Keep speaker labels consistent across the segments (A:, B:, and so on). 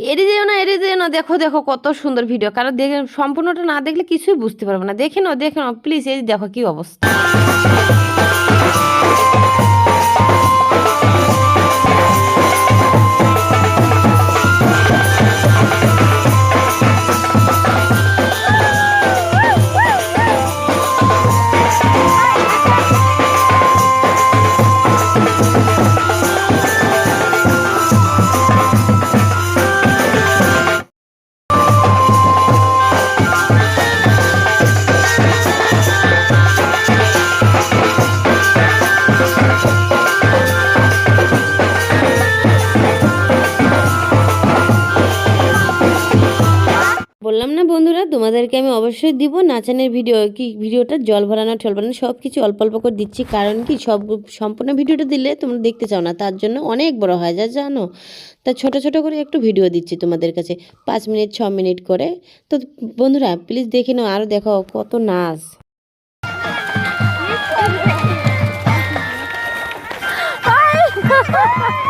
A: এড়িয়ে যেও না এড়িয়ে যেও না, দেখো দেখো কত সুন্দর ভিডিও কারণ দেখে সম্পূর্ণটা না দেখলে কিছুই বুঝতে পারব না। দেখে নাও দেখে নাও প্লিজ এই দেখো কি অবস্থা। বললাম না বন্ধুরা, তোমাদেরকে আমি অবশ্যই দিব। নাচানের ভিডিও কি, ভিডিওটা জল ভরানো, ঠল ভরানো সব কিছু অল্প অল্প করে দিচ্ছি। কারণ কি, সব সম্পূর্ণ ভিডিওটা দিলে তোমরা দেখতে চাও না। তার জন্য অনেক বড় হয়, যা জানো। তা ছোট ছোট করে একটু ভিডিও দিচ্ছি তোমাদের কাছে। পাঁচ মিনিট, ছ মিনিট করে। তো বন্ধুরা প্লিজ দেখে নাও আরও দেখো কত নাচ। তোরা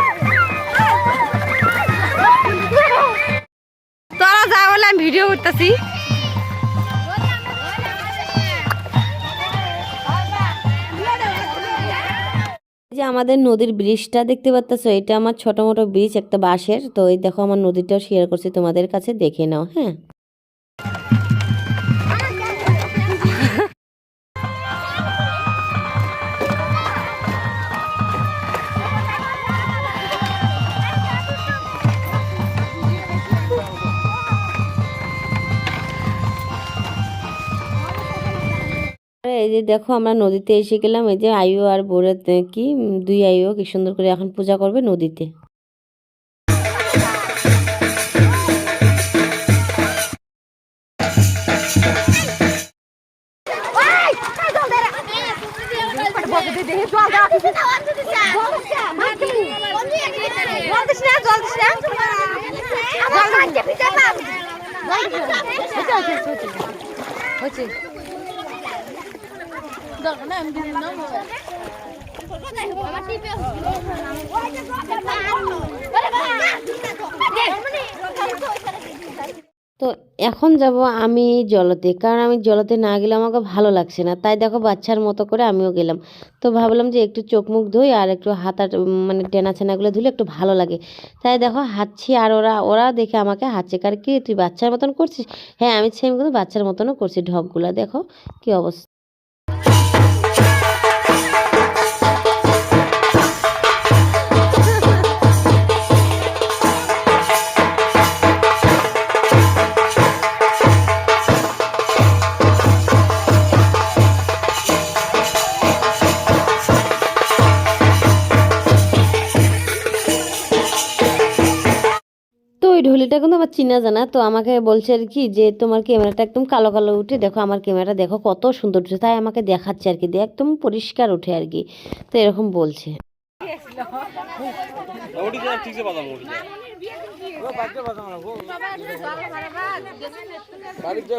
A: ভিডিও করতেছি। যে আমাদের নদীর ব্রিজটা দেখতে পাচ্ছ এটা আমার ছোট মোটো ব্রিজ একটা বাঁশের। তো এই দেখো, আমার নদীটাও শেয়ার করছি তোমাদের কাছে, দেখে নাও হ্যাঁ। যে দেখো আমরা নদীতে এসে গেলাম এই যে আয়ু আর বোরে কি দুই আয়ু কি সুন্দর করে এখন পূজা করবে নদীতে তো এখন যাব আমি জলতে, কারণ আমি জলতে না গেলে আমাকে ভালো লাগছে না। তাই দেখো বাচ্চার মতো করে আমিও গেলাম। তো ভাবলাম যে একটু চোখ মুখ ধুই আর একটু হাত হাত মানে টেনা ছেনাগুলো ধুলে একটু ভালো লাগে। তাই দেখো হাঁটছি আর ওরা ওরা দেখে আমাকে হাঁচছে কার কি, তুই বাচ্চার মতন করছিস? হ্যাঁ আমি সেম কিন্তু বাচ্চার মতনও করছি ঢপগুলা। দেখো কি অবস্থা। ঢোলিটা কিন্তু আমার চিনা জানা, তো আমাকে বলছে আর কি যে তোমার ক্যামেরাটা একদম কালো কালো উঠে, দেখো আমার ক্যামেরাটা দেখো কত সুন্দর উঠছে, তাই আমাকে দেখাচ্ছে আর কি, দিয়ে একদম পরিষ্কার উঠে আর কি, তো এরকম বলছে।
B: ওটি বাড়ির যে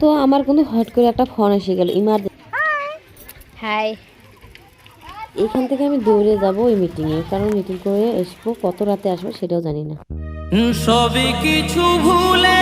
A: তো আমার কিন্তু হট করে একটা ফোন এসে গেল ইমার
C: হাই
A: এখান থেকে আমি দৌড়ে যাব ওই মিটিংয়ে কারণ মিটিং করে আসব কত রাতে আসব সেটাও জানি না।
D: সবই কিছু ভুলে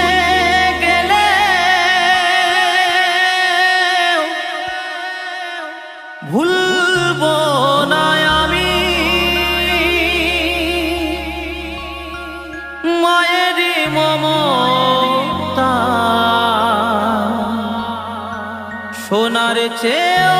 D: সোনার চেয়েও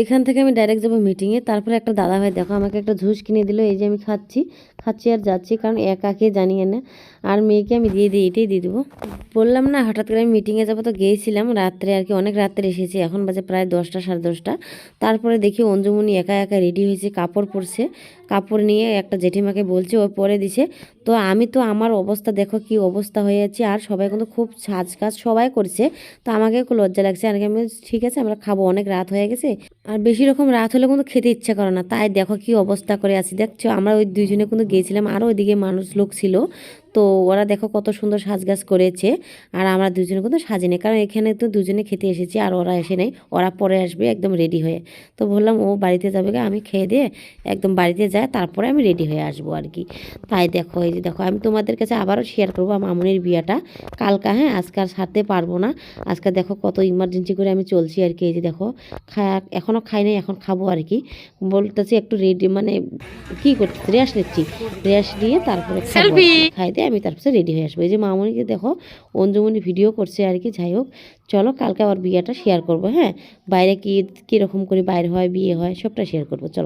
A: এখান থেকে আমি ডাইরেক্ট যাব মিটিংয়ে তারপরে একটা দাদা ভাই দেখো আমাকে একটা ঝুস কিনে দিল, এই যে আমি খাচ্ছি। খাচ্ছি আর যাচ্ছি, কারণ একাকে জানিয়ে না। আর মেয়েকে আমি দিয়ে দিই এটাই দিয়ে দেবো। বললাম না, হঠাৎ করে আমি মিটিংয়ে যাব তো গিয়েছিলাম রাত্রে আর কি, অনেক রাত্রে এসেছি। এখন বাজে প্রায় দশটা, সাড়ে দশটা। তারপরে দেখি অঞ্জুমণি একা একা রেডি হয়েছে, কাপড় পরছে। কাপড় নিয়ে একটা জেঠিমাকে বলছে, ও পরে দিছে। তো আমি তো, আমার অবস্থা দেখো কি অবস্থা হয়ে যাচ্ছে। আর সবাই কিন্তু খুব সাজ কাজ সবাই করছে। তো আমাকে লজ্জা লাগছে। আর কি আমি ঠিক আছে, আমরা খাব, অনেক রাত হয়ে গেছে। আর বেশি রকম রাত হলে কিন্তু খেতে ইচ্ছা করে না। তাই দেখো কি অবস্থা করে আছি। দেখছ, আমরা ওই দুইজনে কিন্তু গিয়েছিলাম আরও ওইদিকে মানুষ, লোক ছিল। তো ওরা দেখো কত সুন্দর সাজগাজ করেছে। আর আমরা দুজনে কিন্তু সাজিনি কারণ এখানে তো দুজনে খেতে এসেছি আর ওরা এসে নেই ওরা পরে আসবে একদম রেডি হয়ে। তো বললাম ও বাড়িতে যাবে গা, আমি খেয়ে দিয়ে একদম বাড়িতে যায় তারপরে আমি রেডি হয়ে আসব আর কি। তাই দেখো এই যে দেখো আমি তোমাদের কাছে আবারও শেয়ার করব আমার মামুনির বিয়েটা। কালকা হ্যাঁ আজকে আর সারতে পারব না। আজকে দেখো কত ইমার্জেন্সি করে আমি চলছি আর কি এই যে দেখো খা এখনও খাই নাই এখন খাব আর কি। বলতেছি একটু রেডি মানে কি করছি রেস্ট নিচ্ছি। রেস্ট দিয়ে তারপরে। খাই দিয়ে আমি তারপরে রেডি হয়ে আসব। এই যে মামনিকে দেখো অঞ্জুমনি ভিডিও করছে আর কি, যাই হোক। চলো কালকে আবার বিয়েটা শেয়ার করব হ্যাঁ? বাইরে কী, কীরকম করে বাইরে হয়, বিয়ে হয়, সবটা শেয়ার করব, চলো।